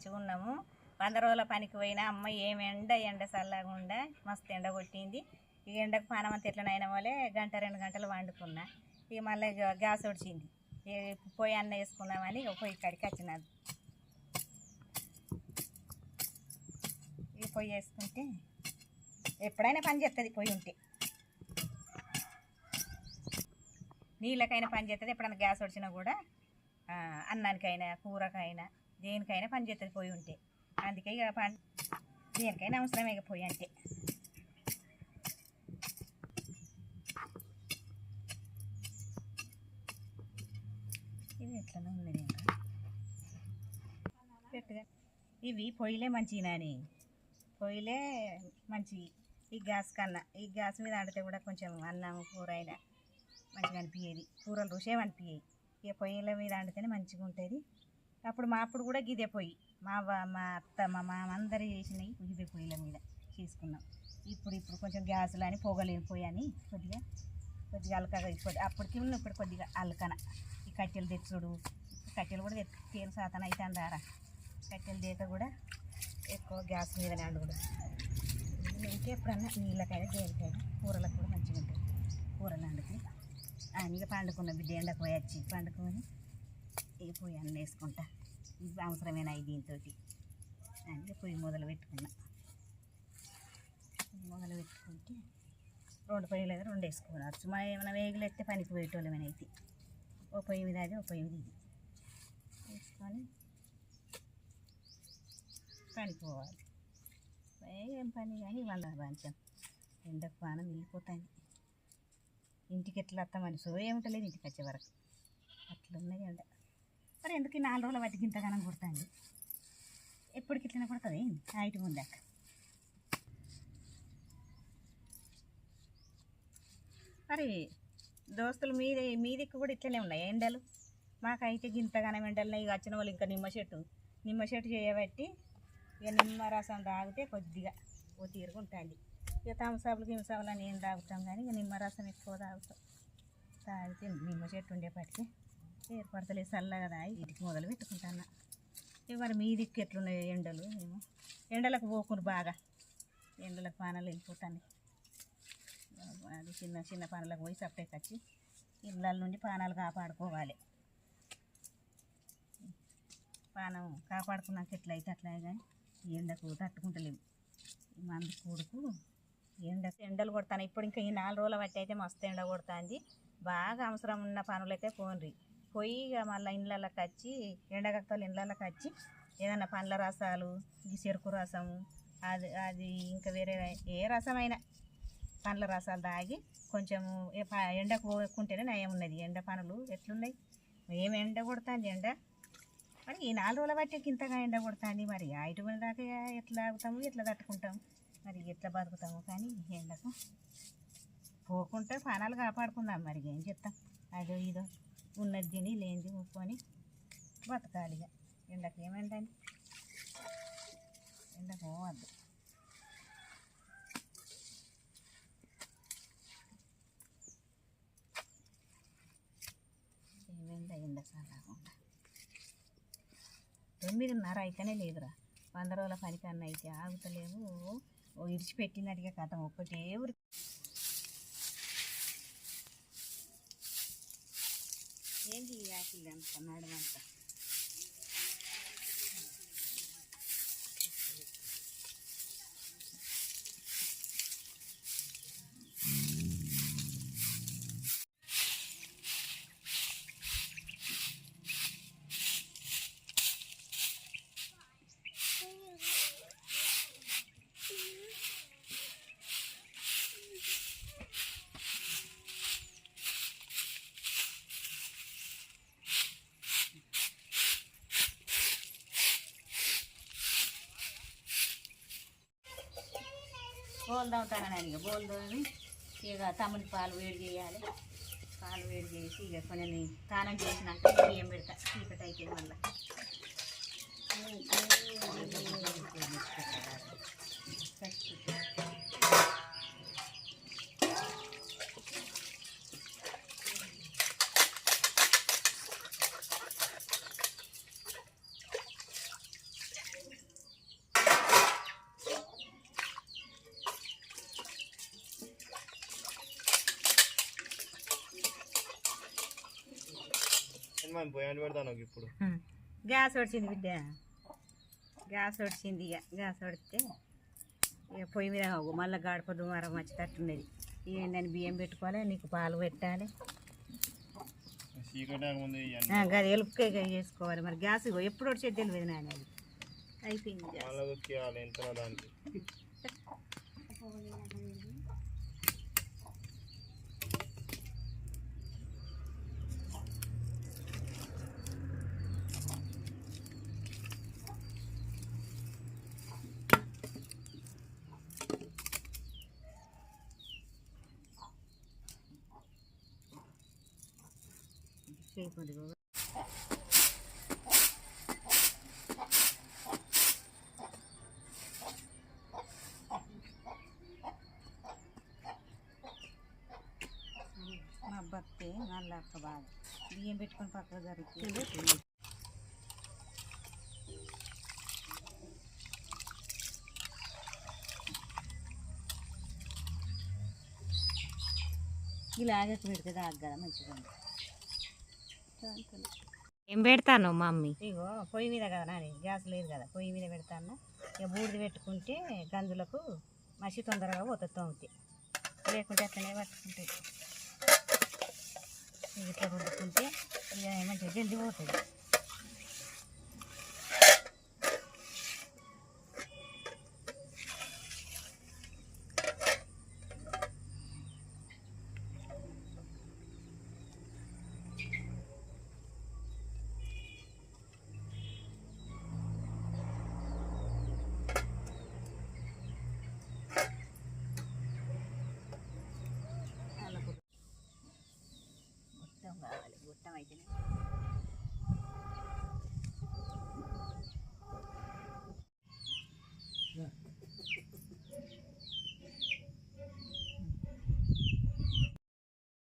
మంచిగా ఉన్నాము వంద రోజుల పనికి పోయినా అమ్మ ఏం ఎండ ఎండ చల్లగుండా మస్తు ఎండ కొట్టింది. ఈ ఎండకు పానం అంత ఎట్లనైనా వాళ్ళే గంట రెండు గంటలు వండుకున్నా. ఇక మళ్ళీ గ్యాస్ వచ్చింది ఇక పొయ్యి అన్న వేసుకున్నామని పొయ్యి కడికి వచ్చినది ఈ పొయ్యి వేసుకుంటే ఎప్పుడైనా పని చేస్తుంది పొయ్యి ఉంటే. నీళ్ళకైనా పని చేస్తుంది ఎప్పుడైనా గ్యాస్ వచ్చినా కూడా అన్నానికైనా కూరకైనా దేనికైనా పని చేస్తుంది పొయ్యి ఉంటే. అందుకే ఇక పని దేనికైనా అవసరమే ఇక పొయ్యి అంటే. ఇది ఎట్లనే ఉంది ఇవి పొయ్యిలే మంచిగాని పొయ్యిలే మంచివి ఈ గ్యాస్ కన్నా ఈ గ్యాస్ మీద ఆడితే కూడా కొంచెం అన్నం కూర అయినా మంచిగా అనిపించేది కూరలు రుచేవి అనిపించేవి ఇక పొయ్యిల మీద వండితేనే మంచిగా ఉంటుంది అప్పుడు మా అప్పుడు కూడా గిదే పోయి. మా మా అత్త మా మామ అందరు చేసినవి గిదే పొయ్యిల మీద చేసుకున్నాం. ఇప్పుడు ఇప్పుడు కొంచెం గ్యాసులు అని పొగలేని అని కొద్దిగా కొద్దిగా అలకగా ఇప్పుడు అప్పటికి ఉన్న ఇప్పుడు కొద్దిగా అలకన. ఈ కట్టెలు తెచ్చుడు కట్టెలు కూడా తెచ్చు తేలు శాతం అయితే అందారా కట్టెలు తీక కూడా ఎక్కువ గ్యాస్ మీదనే ఇంకా ఎప్పుడన్నా నీళ్ళకైనా దేనికైనా కూరలకు కూడా మంచిగా ఉంటుంది కూరలు వండుకుని ఇక పండుకున్న బిడ్డ ఎండకు పోయి వచ్చి పండుకొని ఇక పొయ్యి అన్న వేసుకుంటా. ఇవి అవసరమైన దీంతో అంటే పొయ్యి మొదలు పెట్టుకున్నా. మొదలు పెట్టుకుంటే రెండు పొయ్యిలు అయితే రెండు వేసుకోవచ్చు మా ఏమైనా వేగులు ఎత్తే పనికి పోయేటోళ్ళమైనా అయితే. ఓ పొయ్యి మీద అది ఓ పొయ్యి మీద ఇది. వేసుకొని పనికి పోవాలి. ఏం పని కానీ వాళ్ళ బాంచం ఎండకు పానం వెళ్ళిపోతాయి ఇంటికి ఎట్లా వస్తామని సో ఏమిటలేదు ఇంటికి వచ్చే వరకు. అట్లున్నది ఎండ. మరి ఎందుకు నాలుగు రోజులు వాటికి ఇంతగానం కొడుతుంది ఎప్పటికి ఇట్లనే కొడుతుంది? హైట్ ముందాక మరి దోస్తులు మీది మీ దిక్కు కూడా ఇట్లనే ఉన్నాయి ఎండలు. మాకైతే ఇంతగానం ఎండలు ఇక వచ్చిన వాళ్ళు ఇంకా నిమ్మ చెట్టు నిమ్మ చెట్టు చేయబట్టి ఇక నిమ్మ రసం తాగితే కొద్దిగా ఓ తీరుగుంటుంది ఇక తమసాపులు గిమసాపులు అని ఏం తాగుతాం కానీ ఇక నిమ్మ రసం ఎక్కువ తాగుతాం. తాగితే నిమ్మ చెట్టు ఉండేపటికి ఏర్పడతలేదు చల్లగా తాగి వీటికి మొదలు పెట్టుకుంటాను. ఇక మరి మీ దిక్కు ఎట్లున్నాయి ఎండలు ఏమో. ఎండలకు పోకుండా బాగా. ఎండలకు పానాలు వెళ్ళిపోతాను అది చిన్న చిన్న పనులకు పోయి సపరేట్ వచ్చి ఇళ్ళ నుండి పానాలు కాపాడుకోవాలి. పానం కాపాడుకున్నాక ఎట్లయితే అట్లా కానీ ఈ ఎండకు తట్టుకుంటలేము మందు కూడుకు ఎండ ఎండలు కొడతాను ఇప్పుడు ఇంకా ఈ నాలుగు రోజుల బట్టి అయితే మస్తు ఎండ కొడుతుంది. బాగా అవసరం ఉన్న పనులైతే పోన్రి. పోయి ఇక మళ్ళీ ఇళ్ళకి వచ్చి ఎండగక్కలు ఇళ్ళకి వచ్చి ఏదైనా పండ్ల రసాలు ఈ చెరుకు రసము అది అది ఇంకా వేరే ఏ రసమైనా పండ్ల రసాలు తాగి కొంచెము ఎండకు పోకుంటేనే నయం ఉన్నది. ఎండ పనులు ఎట్లున్నాయి? ఏం ఎండ కొడుతుంది ఎండ? మరి ఈ నాలుగు రోజుల బట్టి ఇంతగా ఎండ కొడుతుంది మరి. ఐటు దాకా ఎట్లా ఆగుతాము ఎట్లా తట్టుకుంటాము? మరి ఎట్లా బతుకుతాము? కానీ ఎండకు పోకుంటే పానాలు కాపాడుకుందాం మరి. ఏం చెప్తాం? అదో ఇదో. ఉన్నది తిని లేనిది ఊపుకొని బతకాలి ఇక. ఎండకు ఏమంటండి ఎండకు పోవద్దు. ఏమైందా ఎండకు చల్లకుండా తొమ్మిదిన్నర అయితేనే లేదురా. వంద రోజుల పనికన్నా అయితే ఆగుతలేవు. ఓ ఇడిచిపెట్టినట్టుగా కథ ఒక్కటే ఊరి ఏంటి ఈ యాకిల్ అంత అంతా బోల్ తవ్వుతానని ఇక బోల్ తోమి ఇక తమ్ముడి పాలు వేడి చేయాలి. పాలు వేడి చేసి ఇక కొంచెం స్నానం చేసినాక బియ్యం పెడతా చీకటి అయితే మళ్ళీ. పెడతాను ఇప్పుడు. గ్యాస్ వచ్చింది బిడ్డ. గ్యాస్ వచ్చింది ఇక గ్యాస్ వడితే ఇక పొయ్యి మీద మళ్ళీ గాడప దుమారం వచ్చేటట్టున్నది ఏంటని బియ్యం పెట్టుకోవాలి నీకు పాలు పెట్టాలి. గది ఎలుపుకే చేసుకోవాలి. మరి గ్యాస్ ఎప్పుడు వచ్చేది తెలియదు నాయన అది అయిపోయింది గ్యాస్ మళ్ళీ ఉతికేయాలి ఎంత దానికి చేయకూడదు ఇగో. మా అబ్బత్తే నల్ల అక్క బాగా బియ్యం పెట్టుకొని పక్కన జరుగుతుంది ఇలాగే పెడితే దాకా మంచిగా ఉంది. ఏం పెడతాను మమ్మీ? ఇగో పొయ్యి మీద కదా నాని గ్యాస్ లేదు కదా పొయ్యి మీద పెడతాను ఇక బూడిద పెట్టుకుంటే గంజులకు మసి తొందరగా పోతుంది తోమితే. లేకుంటే అట్లనే పట్టుకుంటే. ఇట్లా రుద్దుకుంటే ఇక మంచిగా జల్ది పోతుంది. वाटतं